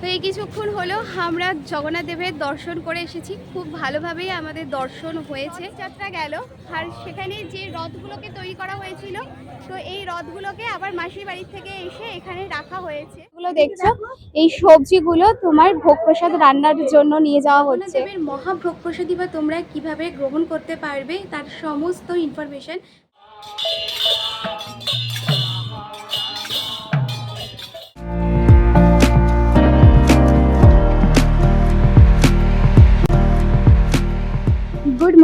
তো এই কিছুক্ষণ হলো আমরা জগন্নাথ দেবের দর্শন করে এসেছি। খুব ভালোভাবেই আমাদের দর্শন হয়েছে। যাত্রা গেল। আর সেখানে যে রথগুলোকে তৈরি করা হয়েছিল তো এই রথগুলোকে আবার মাসির বাড়ি থেকে এসে এখানে রাখা হয়েছে। এগুলো দেখছ? এই সবজিগুলো তোমার ভোগ প্রসাদ রান্নার জন্য নিয়ে যাওয়া হচ্ছে। দেবের মহাভোগ প্রসাদী বা তোমরা কীভাবে গ্রহণ করতে পারবে তার সমস্ত information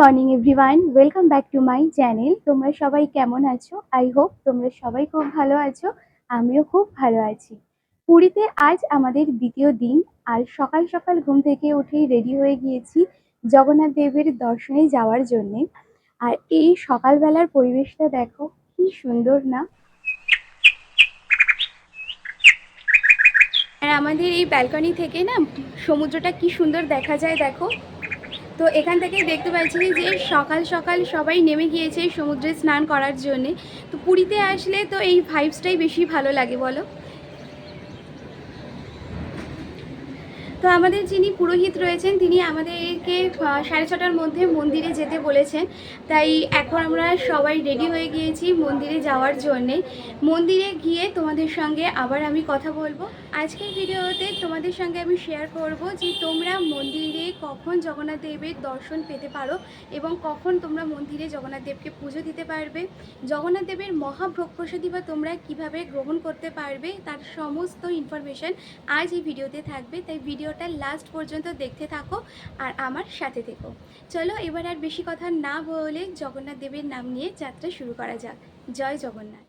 morning everyone welcome back to my channel তোমরা সবাই কেমন আছো? আই হোপ তোমরা সবাই খুব ভালো আছো। আমিও খুব ভালো আছি। পুরীতে আজ আমাদের দ্বিতীয় দিন, আর সকাল সকাল ঘুম থেকে উঠেই রেডি হয়ে গিয়েছি জগন্নাথ দেবের দর্শনে যাওয়ার জন্যে। আর এই সকালবেলার পরিবেশটা দেখো, কি সুন্দর না? আর আমাদের এই ব্যালকনি থেকে না, সমুদ্রটা কি সুন্দর দেখা যায় দেখো। তো এখান থেকে দেখতে পাচ্ছি যে সকাল সকাল সবাই নেমে গিয়েছে সমুদ্রে স্নান করার জন্যে। তো পুরীতে আসলে তো এই ভাইবসটাই বেশি ভালো লাগে, বলো? তো আমাদের যিনি পুরোহিত রয়েছেন, তিনি আমাদেরকে সাড়ে ছটার মধ্যে মন্দিরে যেতে বলেছেন। তাই এখন আমরা সবাই রেডি হয়ে গিয়েছি মন্দিরে যাওয়ার জন্যে। মন্দিরে গিয়ে তোমাদের সঙ্গে আবার আমি কথা বলব। আজকের ভিডিওতে তোমাদের সঙ্গে আমি শেয়ার করব যে তোমরা মন্দিরে কখন জগন্নাথ দেবের দর্শন পেতে পারো এবং কখন তোমরা মন্দিরে জগন্নাথ দেবকে পুজো দিতে পারবে। জগন্নাথ দেবের মহাভোগ প্রসাদী বা তোমরা কীভাবে গ্রহণ করতে পারবে, তার সমস্ত ইনফরমেশন আজ এই ভিডিওতে থাকবে। তাই ভিডিওটা লাস্ট পর্যন্ত দেখতে থাকো আর আমার সাথে থেকো। চলো এবার আর বেশি কথা না বলে জগন্নাথ দেবের নাম নিয়ে যাত্রা শুরু করা যাক। জয় জগন্নাথ।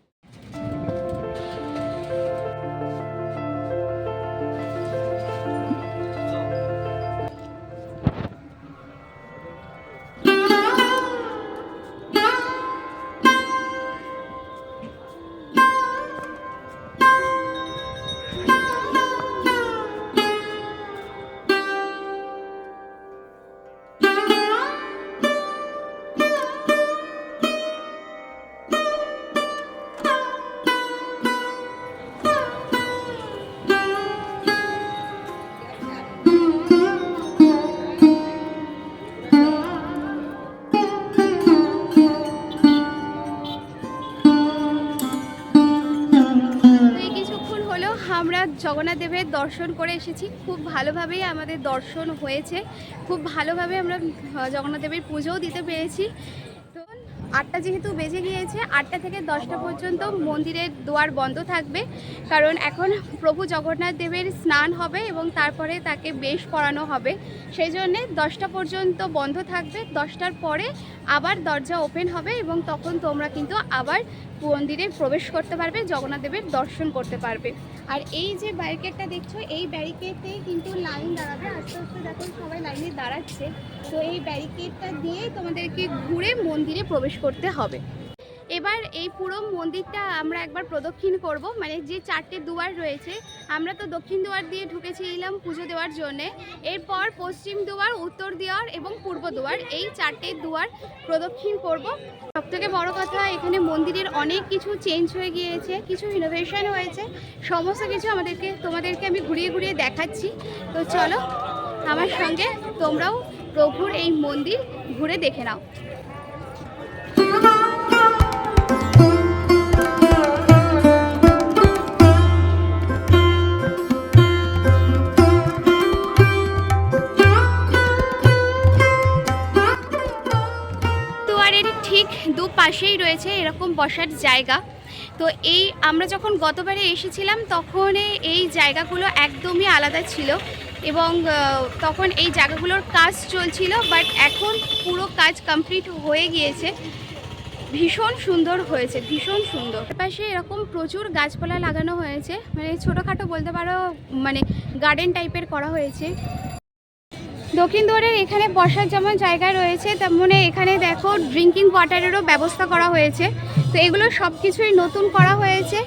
জগন্নাথ দেবের দর্শন করে এসেছি। খুব ভালোভাবেই আমাদের দর্শন হয়েছে। খুব ভালোভাবে আমরা জগন্নাথ দেবের পুজোও দিতে পেরেছি। আটটা যেহেতু বেজে গিয়েছে, আটটা থেকে দশটা পর্যন্ত মন্দিরের দুয়ার বন্ধ থাকবে। কারণ এখন প্রভু জগন্নাথ দেবের স্নান হবে এবং তারপরে তাকে বেশ পরানো হবে। সেই জন্যে দশটা পর্যন্ত বন্ধ থাকবে। দশটার পরে আবার দরজা ওপেন হবে এবং তখন তোমরা কিন্তু আবার মন্দিরে প্রবেশ করতে পারবে, জগন্নাথ দেবের দর্শন করতে পারবে। আর এই যে ব্যারিকেডটা দেখছ, এই ব্যারিকেডে কিন্তু লাইন দাঁড়াবে। আস্তে আস্তে যখন সবাই লাইনে দাঁড়াচ্ছে। তো এই ব্যারিকেডটা দিয়ে তোমাদেরকে ঘুরে মন্দিরে প্রবেশ করতে হবে। এবার এই পুরো মন্দিরটা আমরা একবার প্রদক্ষিণ করব মানে যে চারটে দুয়ার রয়েছে, আমরা তো দক্ষিণ দুয়ার দিয়ে ঢুকেছিলাম পুজো দেওয়ার জন্যে। এরপর পশ্চিম দুয়ার, উত্তর দুয়ার এবং পূর্ব দুয়ার, এই চারটে দুয়ার প্রদক্ষিণ করব। সব থেকে বড় কথা, এখানে মন্দিরের অনেক কিছু চেঞ্জ হয়ে গিয়েছে, কিছু ইনোভেশন হয়েছে, সমস্ত কিছু আমাদেরকে, তোমাদেরকে আমি ঘুরিয়ে ঘুরিয়ে দেখাচ্ছি। তো চলো, আমার সঙ্গে তোমরাও প্রভুর এই মন্দির ঘুরে দেখে নাও। দুয়ারের ঠিক দু পাশেই রয়েছে এরকম বসার জায়গা। তো এই আমরা যখন গতবারে এসেছিলাম, তখন এই জায়গাগুলো একদমই আলাদা ছিল এবং তখন এই জায়গাগুলোর কাজ চলছিল, বাট এখন পুরো কাজ কমপ্লিট হয়ে গিয়েছে। ভীষণ সুন্দর হয়েছে, ভীষণ সুন্দর। পাশে এরকম প্রচুর গাছপালা লাগানো হয়েছে মানে ছোটোখাটো বলতে পারো মানে গার্ডেন টাইপের করা হয়েছে। দক্ষিণ দুয়ারের এখানে বসার যেমন জায়গা রয়েছে, তেমনি এখানে দেখো ড্রিঙ্কিং ওয়াটারেরও ব্যবস্থা করা হয়েছে। তো এগুলো সব কিছুই নতুন করা হয়েছে।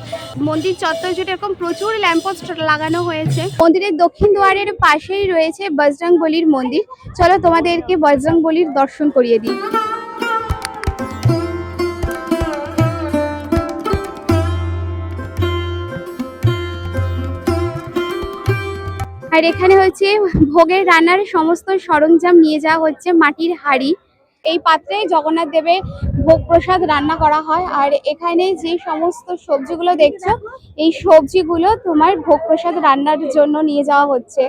মন্দির চত্বর জুড়ে এরকম প্রচুর ল্যাম্পোস্ট লাগানো হয়েছে, মন্দিরের দক্ষিণ দুয়ারের পাশেই রয়েছে বজরং বলির মন্দির। চলো তোমাদেরকে বজরং বলির দর্শন করিয়ে দিই। আর এখানে হচ্ছে ভোগের রান্নার সমস্ত সরঞ্জাম নিয়ে যাওয়া হচ্ছে মাটির হাড়ি। এই পাত্রে জগন্নাথ দেবের ভোগ প্রসাদ রান্না করা হয়। আর এখানে যে সমস্ত সবজিগুলো দেখছ, এই সবজিগুলো তোমার ভোগ প্রসাদ রান্নার জন্য নিয়ে যাওয়া হচ্ছে।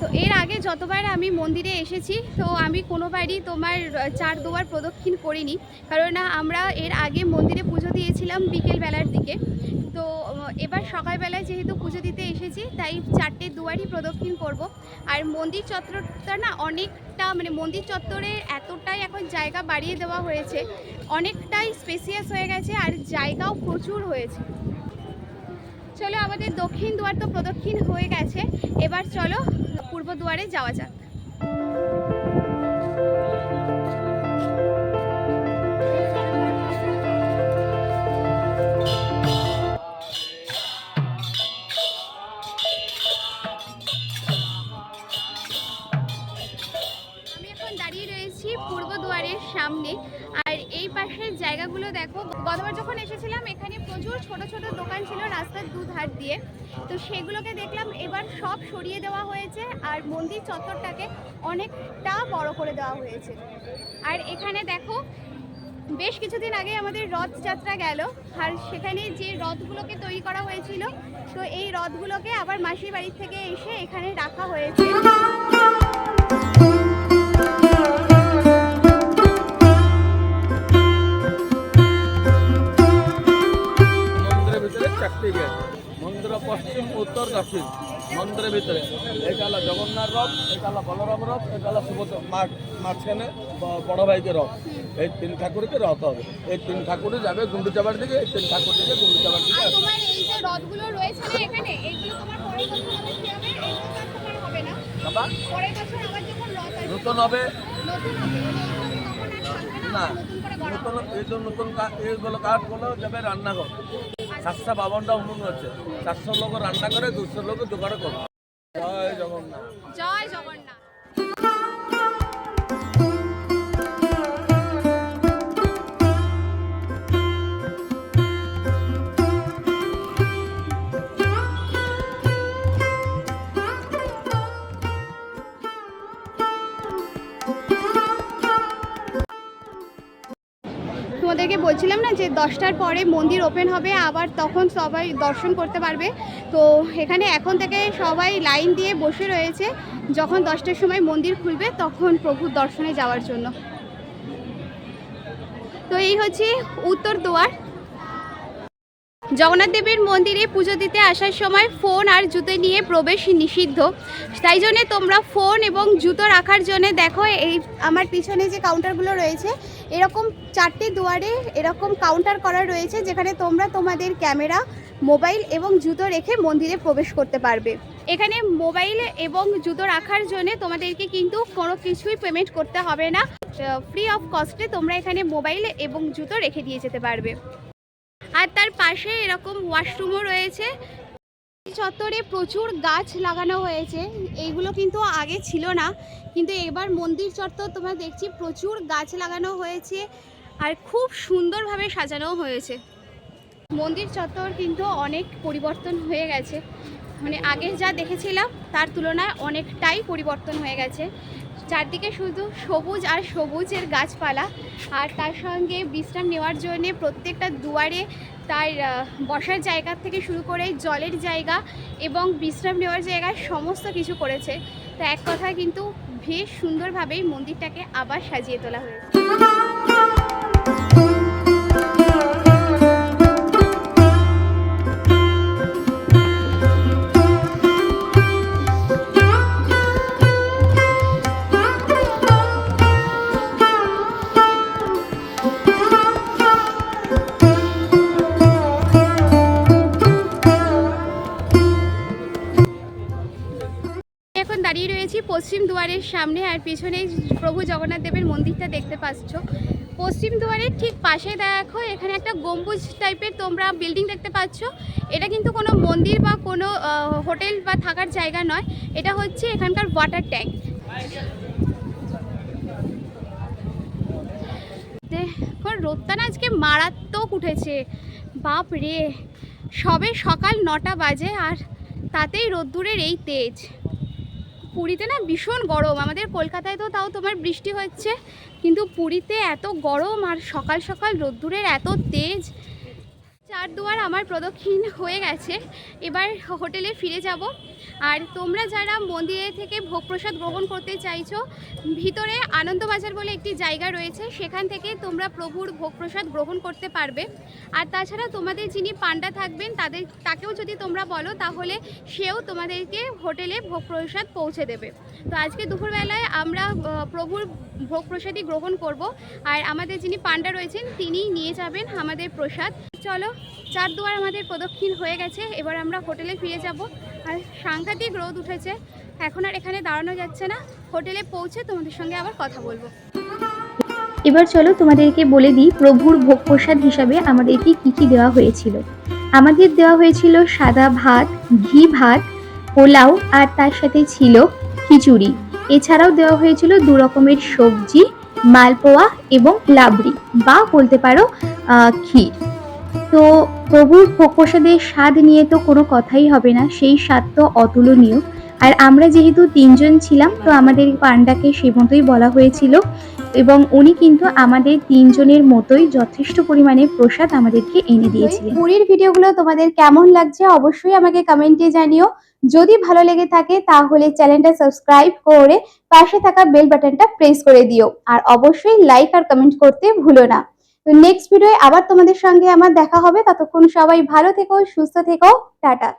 তো এর আগে যতবার আমি মন্দিরে এসেছি, তো আমি কোনোবারই তোমার চার দুয়ার প্রদক্ষিণ করিনি। কারণ আমরা এর আগে মন্দিরে পুজো দিয়েছিলাম বিকেল বেলার দিকে। তো এবার সকালবেলায় যেহেতু পুজো দিতে এসেছি, তাই চারটে দুয়ারই প্রদক্ষিণ করব। আর মন্দির চত্বরটা না, অনেকটা মানে মন্দির চত্বরে এতটাই এখন জায়গা বাড়িয়ে দেওয়া হয়েছে, অনেকটাই স্পেসিয়াস হয়ে গেছে, আর জায়গাও প্রচুর হয়েছে। চলো আমাদের দক্ষিণ দুয়ার তো প্রদক্ষিণ হয়ে গেছে। এবার চলো পূর্ব দুয়ারে যাওয়া যাক। দুধার দিয়ে। তো সেগুলোকে দেখলাম, এবার সব সরিয়ে দেওয়া হয়েছে আর মন্দির চত্বরটাকে অনেকটা বড় করে দেওয়া হয়েছে। আর এখানে দেখো, বেশ কিছুদিন আগে আমাদের রথযাত্রা গেল, আর সেখানে যে রথগুলোকে তৈরি করা হয়েছিল, তো এই রথগুলোকে আবার মাসির বাড়ি থেকে এসে এখানে রাখা হয়েছে। দক্ষিণ মন্দিরের ভিতরে। এটা হলো জগন্নাথ রথ এটা হলো বলরাম রথ এটা হলো সুভদ্রা মাঝখানে বড় ভাইকে রথ। এই তিন ঠাকুরকে রথ হবে। এই তিন ঠাকুরই যাবে গুন্ডুচাবার দিকে এই তিন ঠাকুর দিকে গুন্ডুচাবার দিকে আর আসবে। তোমার এই যে রথগুলো রয়েছে না এখানে এইগুলো তোমার পরের বছর আবার কি হবে? এইগুলো তো আর তোমার হবে না। বাবা? পরের বছর আবার যখন রথ আসবে নতুন হবে। মানে না নতুন এই নতুন কা- এইগুলো কাঠগুলো যাবে রান্নাঘর। সাতশো বাবনটা উন্নয়ন হচ্ছে চারশো লোক রান্না করে দুশো লোক জোগাড় করে জয় জগন্নাথ। যে দশটার পরে মন্দির ওপেন হবে, আবার তখন সবাই দর্শন করতে পারবে। তো এখানে এখন থেকে সবাই লাইন দিয়ে বসে রয়েছে। যখন দশটার সময় মন্দির খুলবে, তখন প্রভুর দর্শনে যাওয়ার জন্য। তো এই হচ্ছে উত্তর দুয়ার। জগন্নাথ দেবের মন্দিরে পুজো দিতে আসার সময় ফোন আর জুতো নিয়ে প্রবেশ নিষিদ্ধ। তাই জন্যে তোমরা ফোন এবং জুতো রাখার জন্য দেখো, এই আমার পিছনে যে কাউন্টারগুলো রয়েছে, এরকম চারটে দুয়ারে এরকম কাউন্টার করা রয়েছে, যেখানে তোমরা তোমাদের ক্যামেরা মোবাইল এবং জুতো রেখে মন্দিরে প্রবেশ করতে পারবে। এখানে মোবাইল এবং জুতো রাখার জন্য তোমাদেরকে কিন্তু কোনো কিছুই পেমেন্ট করতে হবে না। ফ্রি অফ কস্টে তোমরা এখানে মোবাইল এবং জুতো রেখে দিয়ে যেতে পারবে। আর তার পাশে এরকম ওয়াশরুমও রয়েছে। চত্বরে প্রচুর গাছ লাগানো হয়েছে। এইগুলো কিন্তু আগে ছিল না, কিন্তু এবার মন্দির চত্বর তোমরা দেখছি প্রচুর গাছ লাগানো হয়েছে আর খুব সুন্দরভাবে সাজানো হয়েছে। মন্দির চত্বর কিন্তু অনেক পরিবর্তন হয়ে গেছে। মানে আগে যা দেখেছিলাম, তার তুলনায় অনেকটাই পরিবর্তন হয়ে গেছে। চারদিকে শুধু সবুজ আর সবুজের গাছপালা, আর তার সঙ্গে বিশ্রাম নেওয়ার জন্যে প্রত্যেকটা দুয়ারে তার বসার জায়গা থেকে শুরু করে জলের জায়গা এবং বিশ্রাম নেওয়ার জায়গায় সমস্ত কিছু করেছে। তা এক কথা কিন্তু ভীষ সুন্দরভাবেই মন্দিরটাকে আবার সাজিয়ে তোলা হয়েছে। দুয়ারের সামনে আর পেছনে প্রভু জগন্নাথ দেবের মন্দিরটা দেখতে পাচ্ছ। পশ্চিম দুয়ারের ঠিক পাশে দেখো, এখানে একটা গম্বুজ টাইপের তোমরা বিল্ডিং দেখতে পাচ্ছ। এটা কিন্তু কোনো মন্দির বা কোনো হোটেল বা থাকার জায়গা নয়। এটা হচ্ছে এখানকার ওয়াটার ট্যাঙ্ক দেখো, রোদটা আজকে মারাত্মক উঠেছে। বাপ রে! সবে সকাল নটা বাজে আর তাতেই রোদ্দুরের এই তেজ। পুরীতে না ভীষণ গরম। আমাদের কলকাতায় তো তাও তোমার বৃষ্টি হচ্ছে, কিন্তু পুরীতে এত গরম আর সকাল সকাল রোদ্দুরের এত তেজ, চার দুয়ার আমার প্রদক্ষিণ হয়ে গেছে। এবার হোটেলে ফিরে যাব। আর তোমরা যারা মন্দিরে থেকে ভোগ প্রসাদ গ্রহণ করতে চাইছো, ভিতরে আনন্দবাজার বলে একটি জায়গা রয়েছে, সেখান থেকে তোমরা প্রভুর ভোগ প্রসাদ গ্রহণ করতে পারবে। আর তাছাড়া তোমাদের যিনি পান্ডা থাকবেন, তাদের, তাকেও যদি তোমরা বলো, তাহলে সেও তোমাদেরকে হোটেলে ভোগ প্রসাদ পৌঁছে দেবে। তো আজকে দুপুরবেলায় আমরা প্রভুর ভোগ প্রসাদই গ্রহণ করব। আর আমাদের যিনি পান্ডা রয়েছেন, তিনিই নিয়ে যাবেন আমাদের প্রসাদ। চলো চার দুয়ার আমাদের প্রদক্ষিণ হয়ে গেছে, এবার আমরা হোটেলে ফিরে যাব। আর সাংঘাতিক রোদ উঠেছে, এখন আর এখানে দাঁড়ানো যাচ্ছে না। হোটেলে পৌঁছে তোমাদের সঙ্গে আবার কথা বলব। এবার চলো, তোমাদেরকে বলে দিই, প্রভুর ভোগ প্রসাদ হিসাবে আমাদেরকে কি কি দেওয়া হয়েছিল। আমাদের দেওয়া হয়েছিল সাদা ভাত, ঘি ভাত, পোলাও, আর তার সাথে ছিল খিচুড়ি। এছাড়াও দেওয়া হয়েছিল দু রকমের সবজি, মালপোয়া এবং লাবড়ি, বা বলতে পারো ক্ষীর। তো প্রভুর প্রসাদের স্বাদ নিয়ে তো কোনো কথাই হবে না, সেই স্বাদ তো অতুলনীয়। আর আমরা যেহেতু তিনজন ছিলাম, তো আমাদের পান্ডাকে সে মতোই বলা হয়েছিল এবং উনি কিন্তু আমাদের তিনজনের মতোই যথেষ্ট পরিমাণে প্রসাদ আমাদেরকে এনে দিয়েছিলেন। পুরীর ভিডিওগুলো তোমাদের কেমন লাগছে অবশ্যই আমাকে কমেন্টে জানিও। যদি ভালো লেগে থাকে তাহলে চ্যানেলটা সাবস্ক্রাইব করে পাশে থাকা বেল বাটনটা প্রেস করে দিও। আর অবশ্যই লাইক আর কমেন্ট করতে ভুলো না। তো নেক্সট ভিডিওয়ে আবার তোমাদের সঙ্গে আমার দেখা হবে। ততক্ষণ সবাই ভালো থেকো, সুস্থ থেকো, টাটা।